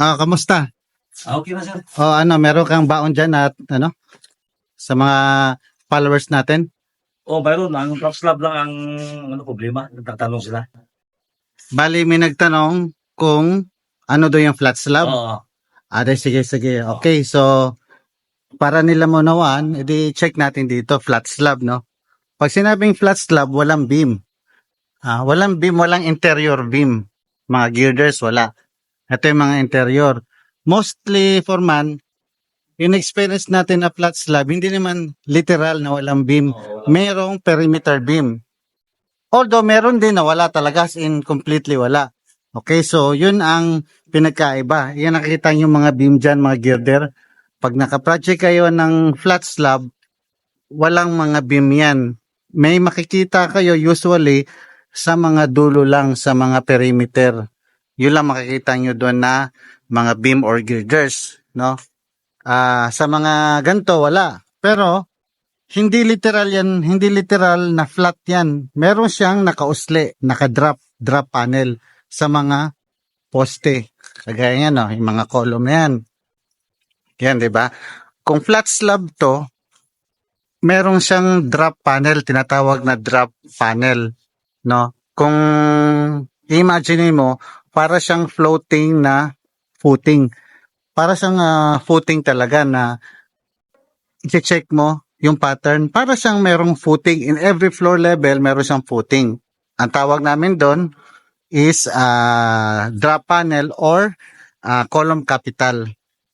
ah, kamusta? Ah, okay na sir. O ano, meron kang baon dyan at ano, sa mga followers natin? Oh, mayroon. Ang Props Lab lang ang ano, problema. Nagtatanong sila. Bali, may nagtanong kung ano daw yung flat slab. Oo. Ah, di, sige, sige. Okay, so, para nila maunawaan, edi check natin dito, flat slab, no? Pag sinabing flat slab, walang beam. Ah, walang beam, walang interior beam. Mga girders, wala. Ito yung mga interior. Mostly, for man, yung experience natin na flat slab, hindi naman literal na walang beam. Merong perimeter beam. Although meron din na wala talaga, as in completely wala. Okay, so yun ang pinagkaiba. Yan nakikita yung mga beam dyan, mga girder. Pag nakaproject kayo ng flat slab, walang mga beam yan. May makikita kayo usually sa mga dulo lang, sa mga perimeter. Yun lang makikita nyo doon na mga beam or girders, no? Ah, sa mga ganto wala. Pero hindi literal yan, hindi literal na flat yan. Meron siyang nakausli, naka-drop, drop panel sa mga poste. Kagaya yan, no? yung mga column yan. Yan, di ba? Kung flat slab to, meron siyang drop panel, tinatawag na drop panel. No? Kung imagine mo, para siyang floating na footing. Para siyang ah, footing talaga na i-check mo yung pattern. Para siyang merong footing. In every floor level, meron siyang footing. Ang tawag namin doon is ah, drop panel or ah, column capital.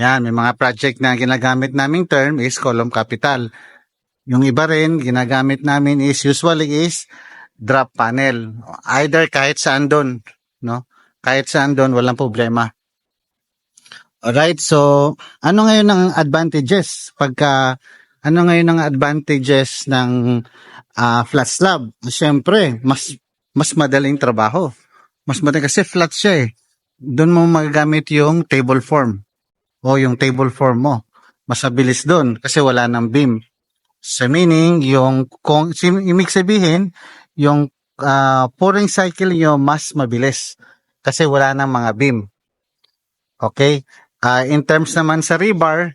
Yan, may mga project na ginagamit naming term is column capital. Yung iba rin, ginagamit namin is usually is drop panel. Either kahit saan doon, no? Kahit saan doon, walang problema. Alright, so ano ngayon ang advantages pagka ano ngayon ang advantages ng ah, flat slab? Siyempre, mas mas madaling trabaho. Mas madaling kasi flat siya eh. Doon mo magagamit yung table form o yung table form mo. Mas mabilis doon kasi wala ng beam. So meaning, yung, kung, ibig sabihin, yung ah, pouring cycle nyo mas mabilis kasi wala ng mga beam. Okay? Ah, in terms naman sa rebar,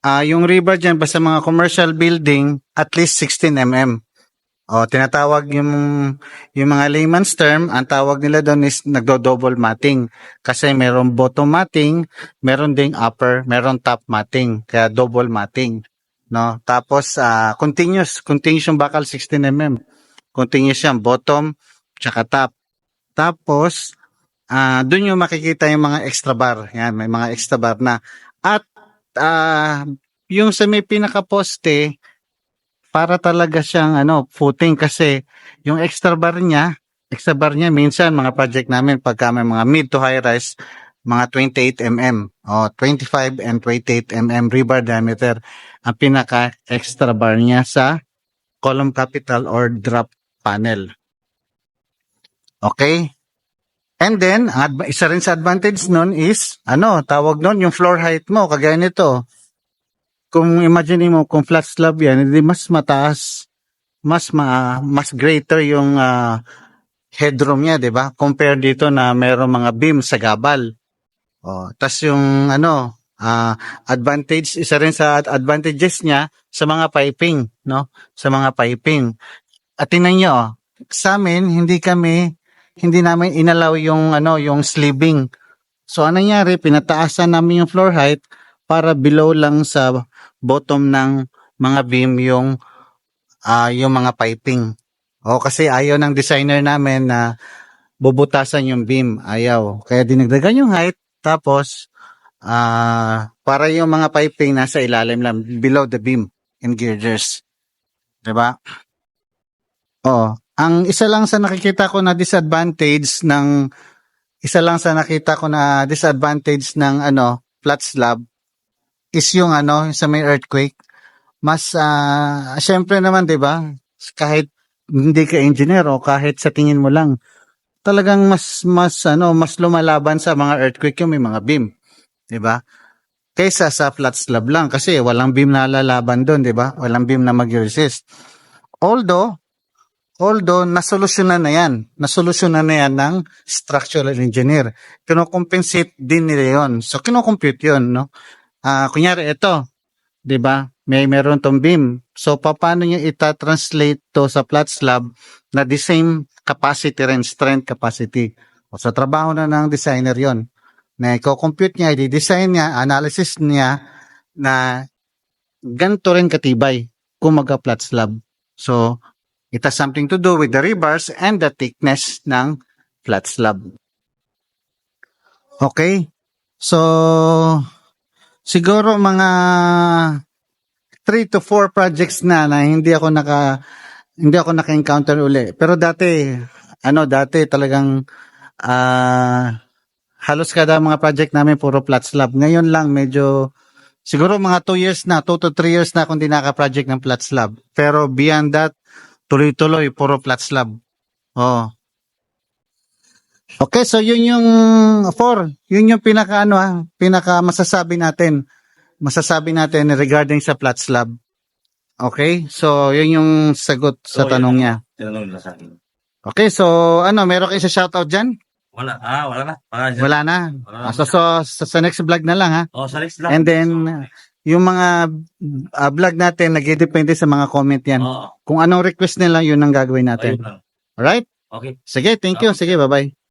ah yung rebar dyan, basta mga commercial building, at least 16 mm. O, tinatawag yung, yung mga layman's term, ang tawag nila doon is nagdo-double matting. Kasi meron bottom matting, meron ding upper, meron top matting. Kaya double matting. No? Tapos, ah continuous, continuous yung bakal 16 mm. Continuous yan, bottom, tsaka top. Tapos, ah doon yung makikita yung mga extra bar. Yan, may mga extra bar na. At, ah yung sa may pinaka-poste, para talaga siyang ano, footing kasi yung extra bar niya, extra bar niya minsan mga project namin pagka may mga mid to high rise, mga 28 mm o 25 and 28 mm rebar diameter ang pinaka extra bar niya sa column capital or drop panel. Okay? And then, isa rin sa advantage nun is, ano, tawag nun, yung floor height mo, kagaya nito. Kung imagine mo, kung flat slab yan, hindi mas mataas, mas ma, mas greater yung ah, headroom niya, di ba? Compare dito na mayroong mga beam sa gabal. Oh, tas yung ano, ah, advantage isa rin sa advantages niya sa mga piping, no? Sa mga piping. At tingnan niyo, oh, sa amin hindi kami hindi namin inalaw yung ano, yung sleeving. So ano nangyari, pinataasan namin yung floor height para below lang sa bottom ng mga beam yung ah yung mga piping. O kasi ayaw ng designer namin na bubutasan yung beam, ayaw. Kaya dinagdagan yung height tapos ah para yung mga piping nasa ilalim lang below the beam. and girders. 'Di ba? Oh, ang isa lang sa nakikita ko na disadvantage ng isa lang sa nakita ko na disadvantage ng ano, flat slab is yung ano, sa may earthquake. Mas ah syempre naman 'di ba? Kahit hindi ka engineer o kahit sa tingin mo lang talagang mas mas ano, mas lumalaban sa mga earthquake yung may mga beam, 'di ba? Kaysa sa flat slab lang kasi walang beam na lalaban doon, 'di ba? Walang beam na mag-resist. Although although nasolusyonan na 'yan, nasolusyonan na 'yan ng structural engineer. Kino-compensate din nila 'yon. So kino-compute 'yon, no? Ah, kunyari ito, 'di ba? May meron tong beam. So paano niya ita-translate to sa flat slab na the same capacity rin, strength capacity. O sa trabaho na ng designer 'yon. Na i-compute niya, i-design niya, analysis niya na ganito rin katibay kung mag-flat slab. So, it has something to do with the rebars and the thickness ng flat slab. Okay? So, siguro mga 3 to 4 projects na na hindi ako naka hindi ako naka-encounter uli. Pero dati ano dati talagang ah halos kada mga project namin puro flat slab. Ngayon lang medyo siguro mga 2 years na, 2 to 3 years na akong di naka-project ng flat slab. Pero beyond that, tuloy-tuloy puro flat slab. Oh. Okay, so yun yung 4. Yun yung pinaka ano ah, pinaka masasabi natin. Masasabi natin regarding sa flat slab. Okay? So, yun yung sagot sa So, tanong yun. niya. Tinanong nila sa akin. Okay, so ano, meron kayo sa shoutout dyan? Wala. Ah, wala na. Wala na. Wala na. Wala na. Ah, so, so, sa, sa next vlog na lang ha. Oh, sa next lang. And then, yung mga ah, vlog natin, nagdedepende sa mga comment yan. Oo. Kung anong request nila, yun ang gagawin Ayun natin. lang. Alright? Okay. Sige, thank you. Sige, bye-bye.